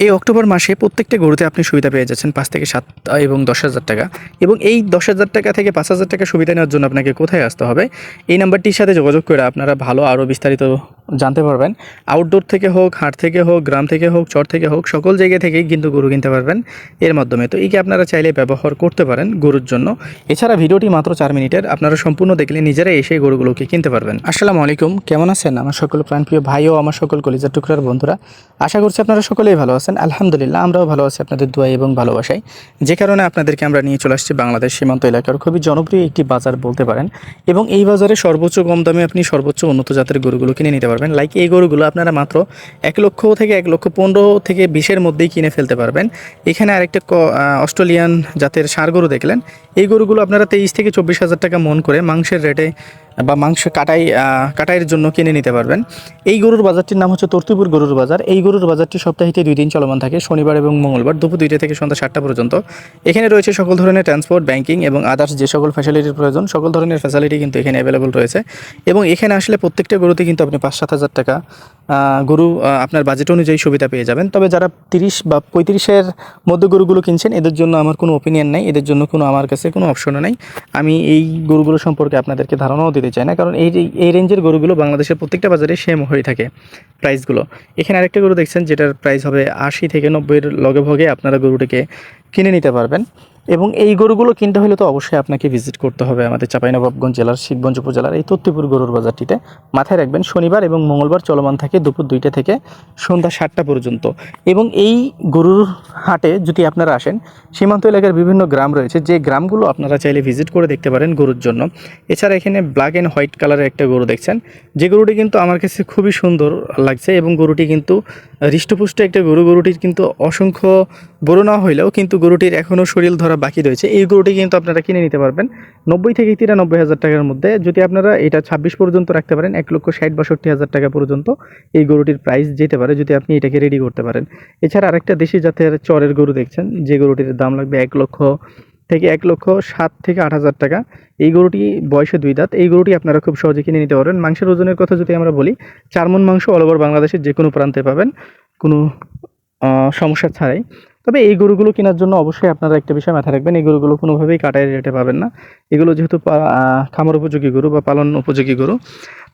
এই অক্টোবর মাসে প্রত্যেকটা গরুতে আপনি সুবিধা পেয়ে যাচ্ছেন পাঁচ থেকে সাত এবং দশ হাজার টাকা। এবং এই দশ হাজার টাকা থেকে পাঁচ হাজার টাকা সুবিধা নেওয়ার জন্য আপনাকে কোথায় আসতে হবে? এই নাম্বারটির সাথে যোগাযোগ করে আপনারা ভালো আরও বিস্তারিত জানতে পারবেন। আউটডোর থেকে হোক, হাট থেকে হোক, গ্রাম থেকে হোক, চর থেকে হোক, সকল জায়গা থেকেই কিন্তু গরু কিনতে পারবেন এর মাধ্যমে। তো এইকে আপনারা চাইলে ব্যবহার করতে পারেন গরুর জন্য। এছাড়া ভিডিওটি মাত্র চার মিনিটের। আপনারা সম্পূর্ণ দেখলে নিজেরাই এসে গরুগুলোকে কিনতে পারবেন। আসসালামু আলাইকুম, কেমন আছেন? আমার সকল প্রাণপ্রিয় ভাই ও আমার সকল কলিজার টুকরার বন্ধুরা, আশা করছি আপনারা সকলেই ভালো আছেন। আলহামদুলিল্লাহ, আমরাও ভালো আছি আপনাদের দোয়া এবং ভালোবাসায়। যে কারণে আপনাদেরকে আমরা নিয়ে চলে আসছি বাংলাদেশ সীমান্ত এলাকার খুবই জনপ্রিয় একটি বাজার বলতে পারেন। এবং এই বাজারে সর্বোচ্চ কম দামে আপনি সর্বোচ্চ উন্নত জাতের গরুগুলো কিনে নিতে পারবেন। লাইক এই গরুগুলো আপনারা মাত্র এক লক্ষ থেকে এক লক্ষ পনেরো থেকে বিশের মধ্যেই কিনে ফেলতে পারবেন। এখানে আরেকটা অস্ট্রেলিয়ান জাতের ষাঁড় গরু দেখলেন। এই গরুগুলো আপনারা তেইশ থেকে চব্বিশ হাজার টাকা মন করে মাংসের রেটে বা মাংস কাটাই কাটাইয়ের জন্য কিনে নিতে পারবেন। এই গরুর বাজারটির নাম হচ্ছে তর্তিপুর গরুর বাজার। এই গরুর বাজারটি সপ্তাহে দুই দিন চলমান থাকে, শনিবার এবং মঙ্গলবার দুপুর দুইটা থেকে সন্ধ্যা সাতটা পর্যন্ত। এখানে রয়েছে সকল ধরনের ট্রান্সপোর্ট ব্যাংকিং এবং আদার্স যে সকল ফ্যাসিলিটির প্রয়োজন, সকল ধরনের ফ্যাসিলিটি কিন্তু এখানে অ্যাভেলেবল রয়েছে। এবং এখানে আসলে প্রত্যেকটা গরুতে কিন্তু আপনি পাঁচ সাত হাজার টাকা গরু আপনার বাজেট অনুযায়ী সুবিধা পেয়ে যাবেন। তবে যারা তিরিশ বা পঁয়ত্রিশের মধ্যে গরুগুলো কিনছেন, এদের জন্য আমার কোনো ওপিনিয়ন নেই, এদের জন্য কোনো, আমার কাছে কোনো অপশনও নেই। আমি এই গরুগুলো সম্পর্কে আপনাদেরকে ধারণাও দিতে চাই না। কারণ এই এই রেঞ্জের গরুগুলো বাংলাদেশের প্রত্যেকটা বাজারে সেম হয়ে থাকে প্রাইসগুলো এখানে আরেকটা গরু দেখছেন, যেটার প্রাইস হবে আশি থেকে নব্বইয়ের লগে ভগে আপনারা গরুটিকে কিনে নিতে পারবেন। এবং এই গরুগুলো কিনতে হলে তো অবশ্যই আপনাকে ভিজিট করতে হবে আমাদের চাঁপাইনবাবগঞ্জ জেলার শিবগঞ্জ উপজেলার এই তত্ত্বপুর গরুর বাজারটিতে। মাথায় রাখবেন, শনিবার এবং মঙ্গলবার চলমান থাকে দুপুর দুইটা থেকে সন্ধ্যা সাতটা পর্যন্ত। এবং এই গরুর হাটে যদি আপনারা আসেন, সীমান্ত এলাকার বিভিন্ন গ্রাম রয়েছে, যে গ্রামগুলো আপনারা চাইলে ভিজিট করে দেখতে পারেন গরুর জন্য। এছাড়া এখানে ব্ল্যাক অ্যান্ড হোয়াইট কালারের একটা গরু দেখছেন। যে গরুটি কিন্তু আমার কাছে খুবই সুন্দর লাগছে এবং গরুটি কিন্তু হৃষ্টপুষ্ট একটা গরু। গরুটির কিন্তু অসংখ্য বড় না হইলেও কিন্তু গরুটির এখনও শরীর ধরা বাকি রয়েছে, এই গরুটি কিন্তু আপনারা কিনে নিতে পারবেন। নব্বই থেকে তিরানব্বই হাজার টাকার মধ্যে যদি আপনারা এটা ছাব্বিশ পর্যন্ত রাখতে পারেন, এক লক্ষ ষাট বাষট্টি হাজার টাকা পর্যন্ত এই গরুটির প্রাইস যেতে পারে যদি আপনি এটাকে রেডি করতে পারেন। এছাড়া আরেকটা দেশি জাতের চরের গরু দেখছেন, যে গরুটির দাম লাগবে এক লক্ষ থেকে এক লক্ষ সাত থেকে আট হাজার টাকা। এই গরুটি বয়সে দুই দাঁত, এই গরুটি আপনারা খুব সহজে কিনে নিতে পারবেন। মাংসের ওজনের কথা যদি আমরা বলি চার মন মাংস অল ওভার বাংলাদেশের যে কোনো প্রান্তে পাবেন, কোনো সমস্যা ছাড়াই। তবে এই গরুগুলো কেনার জন্য অবশ্যই আপনারা একটা বিষয় মাথায় রাখবেন, এই গরুগুলো কোনোভাবেই কাটায় রেটে পাবেন না। এগুলো যেহেতু খামার উপযোগী গরু বা পালন উপযোগী গরু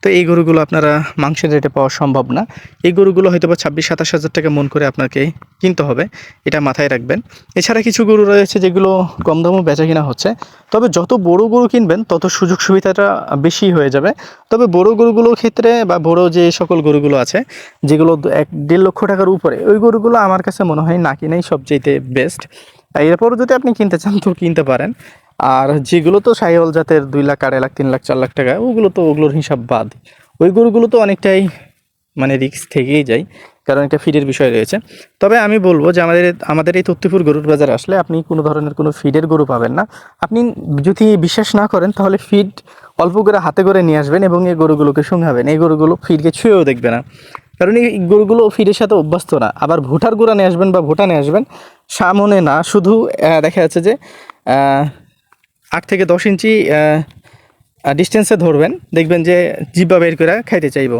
তো এই গরুগুলো আপনারা মাংসের রেটে পাওয়া সম্ভব না। এই গরুগুলো হয়তো বা ছাব্বিশ, সাতাশ হাজার টাকা মন করে আপনাকে কিনতে হবে, এটা মাথায় রাখবেন। এছাড়া কিছু গরু রয়েছে যেগুলো কম দামও বেচা কিনা হচ্ছে। তবে যত বড় গরু কিনবেন, তত সুযোগ সুবিধাটা বেশি হয়ে যাবে। তবে বড় গরুগুলোর ক্ষেত্রে বা বড় যে সকল গরুগুলো আছে, যেগুলো এক দেড় লক্ষ টাকার উপরে, ওই গরুগুলো আমার কাছে মনে হয় না কিনাই সবচেয়ে বেস্ট এরপরও যদি আপনি কিনতে চান, তো কিনতে পারেন। আর যেগুলো তো সাইহল জাতের দুই লাখ, আড়াই লাখ, তিন লাখ, চার লাখ টাকা, ওগুলো তো ওগুলোর হিসাব বাদ। ওই গরুগুলো তো অনেকটাই মানে রিস্ক থেকেই যায়, কারণ একটা ফিডের বিষয় রয়েছে। তবে আমি বলব যে আমাদের আমাদের এই তত্ত্বপুর গরুর বাজার আসলে আপনি কোনো ধরনের কোনো ফিডের গরু পাবেন না। আপনি যদি বিশ্বাস না করেন, তাহলে ফিড অল্প করে হাতে করে নিয়ে আসবেন এবং এই গরুগুলোকে শুঙাবেন। এই গরুগুলো ফিডকে ছুঁয়েও দেখবে না। কারণ এই গরুগুলো ফিডের সাথে অভ্যস্ত না। আবার ভোটার গুঁড়া নিয়ে আসবেন বা ভোটা নিয়ে আসবেন, সামনে না, শুধু দেখা যাচ্ছে যে আট থেকে দশ ইঞ্চি ডিস্টেন্সে ধরবেন। দেখবেন যে জিব্বা বের করে খাইতে চাইব।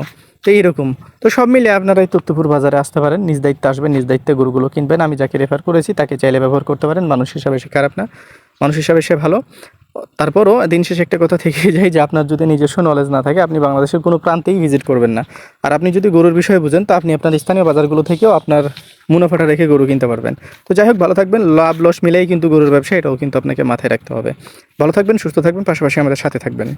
তো এইরকম। তো সব মিলে আপনারা এই তত্ত্বপুর বাজারে আসতে পারেন, নিজ দায়িত্বে আসবেন, নিজ দায়িত্বে গরুগুলো কিনবেন। আমি যাকে রেফার করেছি তাকে চাইলে ব্যবহার করতে পারেন, মানুষ হিসাবে সে খারাপ না। মানুষ হিসাবে সে ভালো। তারপরও দিন শেষে একটা কথা থেকে যায় যে আপনার যদি নিজস্ব নলেজ না থাকে, আপনি বাংলাদেশের কোনো প্রান্তেই ভিজিট করবেন না। আর আপনি যদি গরুর বিষয়ে বুঝেন, তো আপনি আপনার স্থানীয় বাজারগুলো থেকেও আপনার মুনাফাটা রেখে গরু কিনতে পারবেন। তো যাই হোক, ভালো থাকবেন। লাভ, লস মিলেই কিন্তু গরুর ব্যবসা, এটাও কিন্তু আপনাকে মাথায় রাখতে হবে। ভালো থাকবেন, সুস্থ থাকবেন, পাশাপাশি আমাদের সাথে থাকবেন।